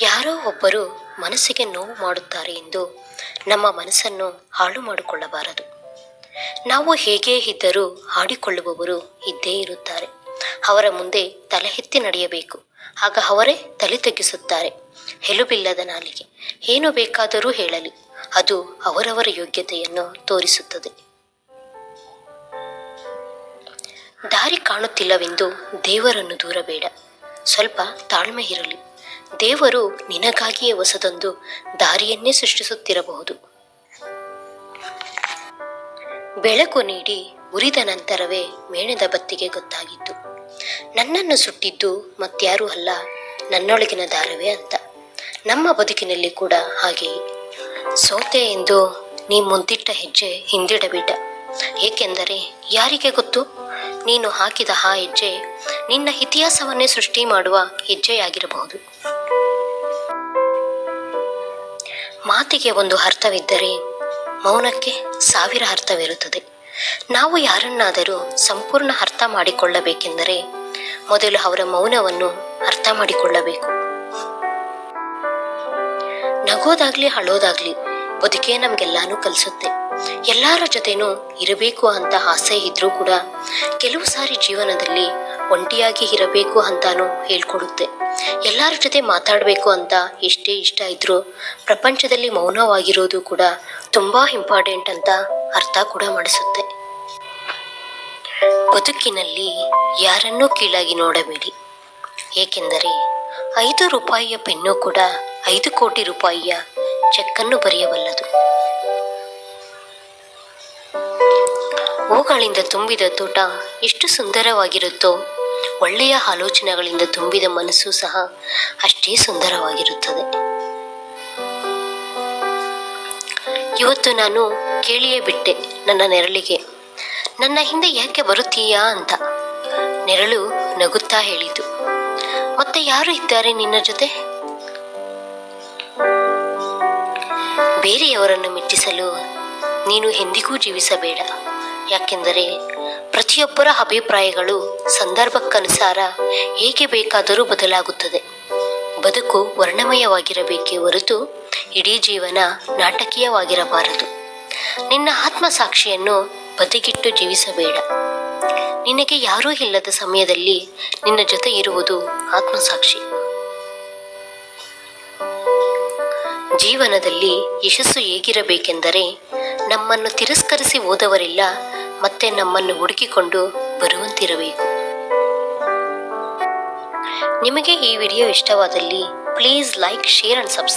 ಯಾರೋ ಒಬ್ಬರು ಮನಸ್ಸಿಗೆ ನೋವು ಮಾಡುತ್ತಾರೆ ಎಂದು ನಮ್ಮ ಮನಸ್ಸನ್ನು ಹಾಳು ಮಾಡಿಕೊಳ್ಳಬಾರದು. ನಾವು ಹೇಗೇ ಇದ್ದರೂ ಹಾಡಿಕೊಳ್ಳುವವರು ಇದ್ದೇ ಇರುತ್ತಾರೆ. ಅವರ ಮುಂದೆ ತಲೆ ಎತ್ತಿ ನಡೆಯಬೇಕು. ಆಗ ಅವರೇ ತಲೆ ತಗ್ಗಿಸುತ್ತಾರೆ. ಹೆಲುಬಿಲ್ಲದ ನಾಲಿಗೆ. ಏನು ಬೇಕಾದರೂ ಹೇಳಲಿ. ಅದು ಅವರವರ ಯೋಗ್ಯತೆಯನ್ನು ತೋರಿಸುತ್ತದೆ. ದಾರಿ ಕಾಣುತ್ತಿಲ್ಲವೆಂದು ದೇವರನ್ನು ದೂರಬೇಡ. ಸ್ವಲ್ಪ ತಾಳ್ಮೆ ಇರಲಿ. ದೇವರು ನಿನಗಾಗಿಯೇ ಹೊಸದೊಂದು ದಾರಿಯನ್ನೇ ಸೃಷ್ಟಿಸುತ್ತಿರಬಹುದು. ಬೆಳಕು ನೀಡಿ ಉರಿದ ನಂತರವೇ ಮೇಣದ ಬತ್ತಿಗೆ ಗೊತ್ತಾಗಿತ್ತು. ನನ್ನನ್ನು ಸುಟ್ಟಿದ್ದು ಮತ್ಯಾರೂ ಅಲ್ಲ, ನನ್ನೊಳಗಿನ ದಾರವೇ ಅಂತ. ನಮ್ಮ ಬದುಕಿನಲ್ಲಿ ಕೂಡ ಹಾಗೆ ಸೋತೆ ಎಂದು ನೀ ಮುಂದಿಟ್ಟ ಹೆಜ್ಜೆ ಹಿಂದಿಡಬೇಡ. ಏಕೆಂದರೆ ಯಾರಿಗೆ ಗೊತ್ತು? ನೀನು ಹಾಕಿದ ಆ ಹೆಜ್ಜೆ ನಿನ್ನ ಇತಿಹಾಸವನ್ನೇ ಸೃಷ್ಟಿ ಮಾಡುವ ಹೆಜ್ಜೆಯಾಗಿರಬಹುದು. ಮಾತಿಗೆ ಒಂದು ಅರ್ಥವಿದ್ದರೆ ಮೌನಕ್ಕೆ ಸಾವಿರ ಅರ್ಥವಿರುತ್ತದೆ. ನಾವು ಯಾರನ್ನಾದರೂ ಸಂಪೂರ್ಣ ಅರ್ಥ ಮಾಡಿಕೊಳ್ಳಬೇಕೆಂದರೆ ಮೊದಲು ಅವರ ಮೌನವನ್ನು ಅರ್ಥ ಮಾಡಿಕೊಳ್ಳಬೇಕು. ನಗೋದಾಗ್ಲಿ ಅಳೋದಾಗ್ಲಿ ಬದುಕೇ ನಮ್ಗೆಲ್ಲಾನು ಕಲಿಸುತ್ತೆ. ಎಲ್ಲರ ಜೊತೆನೂ ಇರಬೇಕು ಅಂತ ಆಸೆ ಇದ್ರೂ ಕೂಡ ಕೆಲವು ಸಾರಿ ಜೀವನದಲ್ಲಿ ಒಂಟಿಯಾಗಿ ಇರಬೇಕು ಅಂತಾನೂ ಹೇಳ್ಕೊಡುತ್ತೆ. ಎಲ್ಲರ ಜೊತೆ ಮಾತಾಡಬೇಕು ಅಂತ ಎಷ್ಟೇ ಇಷ್ಟ ಇದ್ರೂ ಪ್ರಪಂಚದಲ್ಲಿ ಮೌನವಾಗಿರೋದು ಕೂಡ ತುಂಬ ಇಂಪಾರ್ಟೆಂಟ್ ಅಂತ ಅರ್ಥ ಕೂಡ ಮಾಡಿಸುತ್ತೆ. ಬದುಕಿನಲ್ಲಿ ಯಾರನ್ನೂ ಕೀಳಾಗಿ ನೋಡಬೇಡಿ. ಏಕೆಂದರೆ ಐದು ರೂಪಾಯಿಯ ಪೆನ್ನು ಕೂಡ ಐದು ಕೋಟಿ ರೂಪಾಯಿಯ ಚೆಕ್ಕನ್ನು ಬರೆಯಬಲ್ಲದು. ಹೂಗಳಿಂದ ತುಂಬಿದ ತೋಟ ಎಷ್ಟು ಸುಂದರವಾಗಿರುತ್ತೋ ಒಳ್ಳೆಯ ಆಲೋಚನೆಗಳಿಂದ ತುಂಬಿದ ಮನಸ್ಸು ಸಹ ಅಷ್ಟೇ ಸುಂದರವಾಗಿರುತ್ತದೆ. ಇವತ್ತು ನಾನು ಕೇಳಿಯೇ ಬಿಟ್ಟೆ ನನ್ನ ನೆರಳಿಗೆ. ನನ್ನ ಹಿಂದೆ ಯಾಕೆ ಬರುತ್ತೀಯಾ ಅಂತ. ನೆರಳು ನಗುತ್ತಾ ಹೇಳಿತು. ಮತ್ತೆ ಯಾರು ಇದ್ದಾರೆ ನಿನ್ನ ಜೊತೆ? ಬೇರೆಯವರನ್ನು ಮೆಚ್ಚಿಸಲು ನೀನು ಎಂದಿಗೂ ಜೀವಿಸಬೇಡ. ಯಾಕೆಂದರೆ ಪ್ರತಿಯೊಬ್ಬರ ಅಭಿಪ್ರಾಯಗಳು ಸಂದರ್ಭಕ್ಕನುಸಾರ ಹೇಗೆ ಬೇಕಾದರೂ ಬದಲಾಗುತ್ತದೆ. ಬದುಕು ವರ್ಣಮಯವಾಗಿರಬೇಕೇ ಹೊರತು ಇಡೀ ಜೀವನ ನಾಟಕೀಯವಾಗಿರಬಾರದು. ನಿನ್ನ ಆತ್ಮಸಾಕ್ಷಿಯನ್ನು ಬದಿಗಿಟ್ಟು ಜೀವಿಸಬೇಡ. ನಿನಗೆ ಯಾರೂ ಇಲ್ಲದ ಸಮಯದಲ್ಲಿ ನಿನ್ನ ಜೊತೆ ಇರುವುದು ಆತ್ಮಸಾಕ್ಷಿ ಜೀವನದಲ್ಲಿ ಯಶಸ್ಸು ಹೇಗಿರಬೇಕೆಂದರೆ ನಮ್ಮನ್ನು ತಿರಸ್ಕರಿಸಿ ಹೋದವರೆಲ್ಲ ಮತ್ತೆ ನಮ್ಮನ್ನು ಹುಡುಕಿಕೊಂಡು ಬರುವಂತಿರಬೇಕು. ನಿಮಗೆ ಈ ವಿಡಿಯೋ ಇಷ್ಟವಾದಲ್ಲಿ please like share and subscribe.